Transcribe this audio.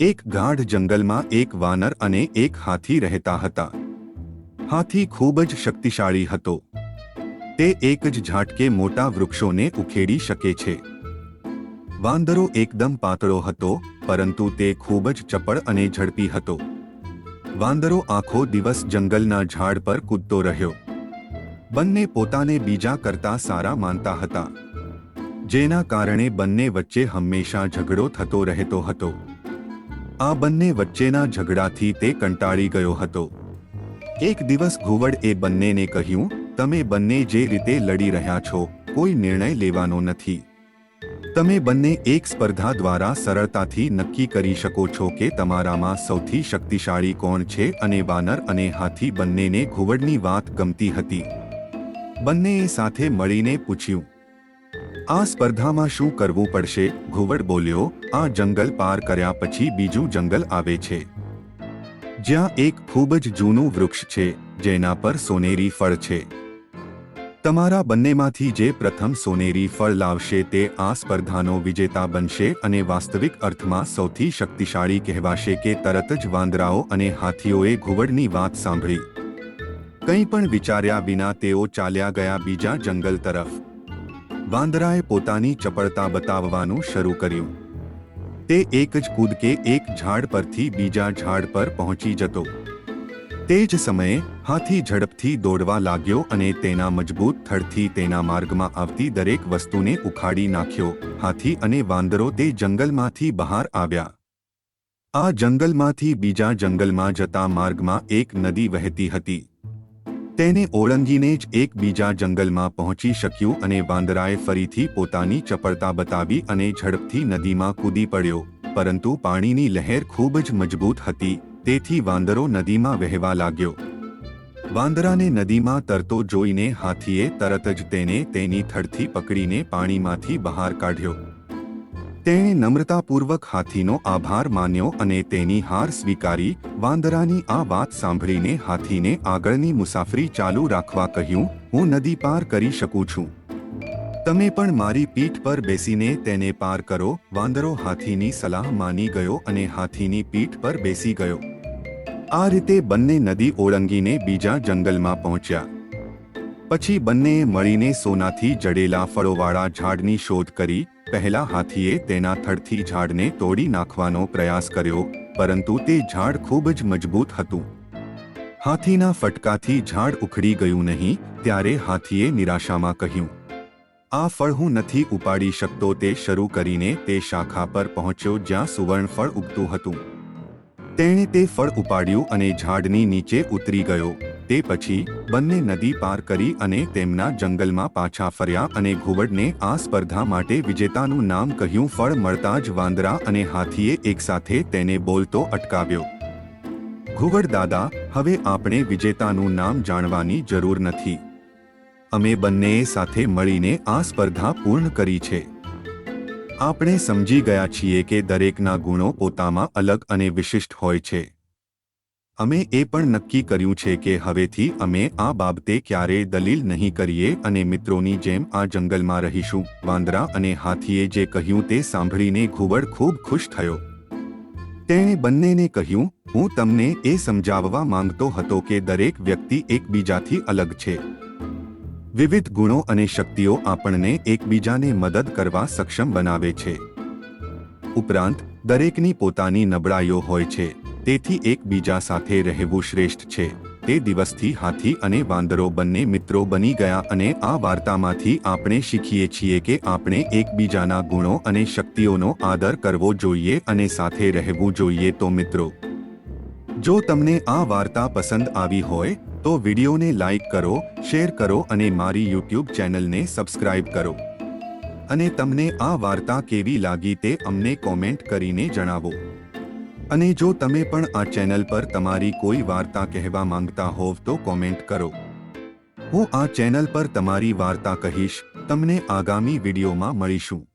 એક ગાઢ જંગલમાં એક વાનર અને એક હાથી રહેતા હતા. હાથી ખૂબ જ શક્તિશાળી હતો. તે એક જ ઝાટકે મોટા વૃક્ષોને ઉખેડી શકે છે. વાંદરો એકદમ પાતળો હતો, પરંતુ તે ખૂબ જ ચપળ અને ઝડપી હતો. વાંદરો આખો દિવસ જંગલના ઝાડ પર કૂદતો રહ્યો. બંને પોતાને બીજા કરતા સારા માનતા હતા. જેના કારણે બંને વચ્ચે હંમેશા ઝઘડો થતો રહેતો હતો. આ બંને વચ્ચેના ઝઘડાથી તે કંટાળી ગયો હતો. એક દિવસ ઘુવડ એ બંનેને કહ્યું, તમે બંને જે રીતે લડી રહ્યા છો, કોઈ નિર્ણય લેવાનો નથી. તમે બંને એક સ્પર્ધા દ્વારા સરળતાથી નક્કી કરી શકો છો કે તમારામાં સૌથી શક્તિશાળી કોણ છે અને વાનર અને હાથી બંનેને ઘુવડની વાત ગમતી હતી. બંનેએ સાથે મળીને પૂછ્યું આ સ્પર્ધામાં શું કરવું પડશે? ઘુવડ બોલ્યો. આ જંગલ પાર કર્યા પછી બીજું જંગલ આવે છે. જ્યાં એક ખૂબ જ જૂનું વૃક્ષ છે, જેના પર સોનેરી ફળ છે. તમારા બંનેમાંથી જે પ્રથમ સોનેરી ફળ લાવશે તે આ સ્પર્ધાનો વિજેતા બનશે અને વાસ્તવિક અર્થમાં સૌથી શક્તિશાળી કહેવાશે કે તરત જ વાંદરાઓ અને હાથીઓએ ઘુવડની વાત સાંભળી. કંઈ પણ વિચાર્યા વિના તેઓ ચાલ્યા ગયા બીજા જંગલ તરફ. વાંદરાએ પોતાની ચપળતા બતાવવાનું શરૂ કર્યું. તે એક જ કૂદકે એક ઝાડ પરથી બીજા ઝાડ પર પહોંચી જતો. તે જ સમયે હાથી ઝડપથી દોડવા લાગ્યો અને તેના મજબૂત થડથી તેના માર્ગમાં આવતી દરેક વસ્તુને ઉખાડી નાખ્યો. હાથી અને વાંદરો તે જંગલમાંથી બહાર આવ્યા. આ જંગલમાંથી બીજા જંગલમાં જતા માર્ગમાં એક નદી વહેતી હતી. તેને ઓળંગીને જ એક બીજા જંગલમાં પહોંચી શક્યું અને વાંદરાએ ફરીથી પોતાની ચપળતા બતાવી અને ઝડપથી નદીમાં કૂદી પડ્યો. પરંતુ પાણીની લહેર ખૂબ જ મજબૂત હતી, તેથી વાંદરો નદીમાં વહેવા લાગ્યો. વાંદરાને નદીમાં તરતો જોઈને હાથીએ તરત જ તેને તેની થડથી પકડીને પાણીમાંથી બહાર કાઢ્યો. તેણે નમ્રતાપૂર્વક હાથીનો આભાર માન્યો અને તેની હાર સ્વીકારી, વાંદરાની આ વાત સાંભળીને હાથીને આગળની મુસાફરી ચાલુ રાખવા કહ્યું, હું નદી પાર કરી શકું છું. તમે પણ મારી પીઠ પર બેસીને તેને પાર કરો. વાંદરો હાથીની સલાહ માની ગયો અને હાથીની પીઠ પર બેસી ગયો. આ રીતે બંને નદી ઓળંગીને બીજા જંગલમાં પહોંચ્યા. પછી બંનેએ મળીને સોનાથી જડેલા ફળોવાળા ઝાડની શોધ કરી પહેલા હાથીએ તેના થડથી ઝાડને તોડી નાખવાનો પ્રયાસ કર્યો, પરંતુ તે ઝાડ ખૂબ જ મજબૂત હતું. હાથીના ફટકાથી ઝાડ ઉખડી ગયું નહીં, ત્યારે હાથીએ નિરાશામાં કહ્યું, આ ફળ હું નથી ઉપાડી શકતો. તે શરૂ કરીને તે શાખા પર પહોંચ્યો જ્યાં સુવર્ણ ફળ ઉગતું હતું. તેણે તે ફળ ઉપાડ્યું અને ઝાડની નીચે ઉતરી ગયો. તે પછી બંને નદી પાર કરી અને તેમના જંગલમાં પાછા ફર્યા અને ઘુવડને આ સ્પર્ધા માટે વિજેતાનું નામ કહ્યું. ફળ મળતા જ વાંદરા અને હાથીએ એકસાથે તેને બોલતો અટકાવ્યો. ઘુવડ દાદા, હવે આપણે વિજેતાનું નામ જાણવાની જરૂર નથી. અમે બંનેએ સાથે મળીને આ સ્પર્ધા પૂર્ણ કરી છે. આપણે સમજી ગયા છીએ કે દરેકના ગુણો પોતામાં અલગ અને વિશિષ્ટ હોય છે. અમે એ પણ નક્કી કર્યું છે કે હવેથી અમે આ બાબતે ક્યારેય દલીલ નહીં કરીએ અને મિત્રોની જેમ આ જંગલમાં રહીશું. વાંદરા અને હાથીએ જે કહ્યું તે સાંભળીને ઘુવડ ખૂબ ખુશ થયો. તેણે બંનેને કહ્યું, હું તમને એ સમજાવવા માંગતો હતો કે દરેક વ્યક્તિ એકબીજાથી અલગ છે. વિવિધ ગુણો અને શક્તિઓ આપણને એકબીજાને મદદ કરવા સક્ષમ બનાવે છે. ઉપરાંત, દરેકની પોતાની નબળાઈઓ હોય છે. તેથી એકબીજા સાથે રહેવું શ્રેષ્ઠ છે. તે દિવસથી હાથી અને વાંદરો બંને મિત્રો બની ગયા અને આ વાર્તામાંથી આપણે શીખીએ છીએ કે આપણે એકબીજાના ગુણો અને શક્તિઓનો આદર કરવો જોઈએ અને સાથે રહેવું જોઈએ તો મિત્રો. જો તમને આ વાર્તા પસંદ આવી હોય, તો વિડીયોને લાઇક કરો, શેર કરો અને મારી યુટ્યુબ ચેનલને સબસ્ક્રાઇબ કરો. અને તમને આ વાર્તા કેવી લાગી તે અમને કોમેન્ટ કરીને જણાવો. અને જો તમે પણ આ ચેનલ પર તમારી કોઈ વાર્તા કહેવા માંગતા હોવ તો કોમેન્ટ કરો. હું આ ચેનલ પર તમારી વાર્તા કહીશ. તમને આગામી વિડીયોમાં મળીશું.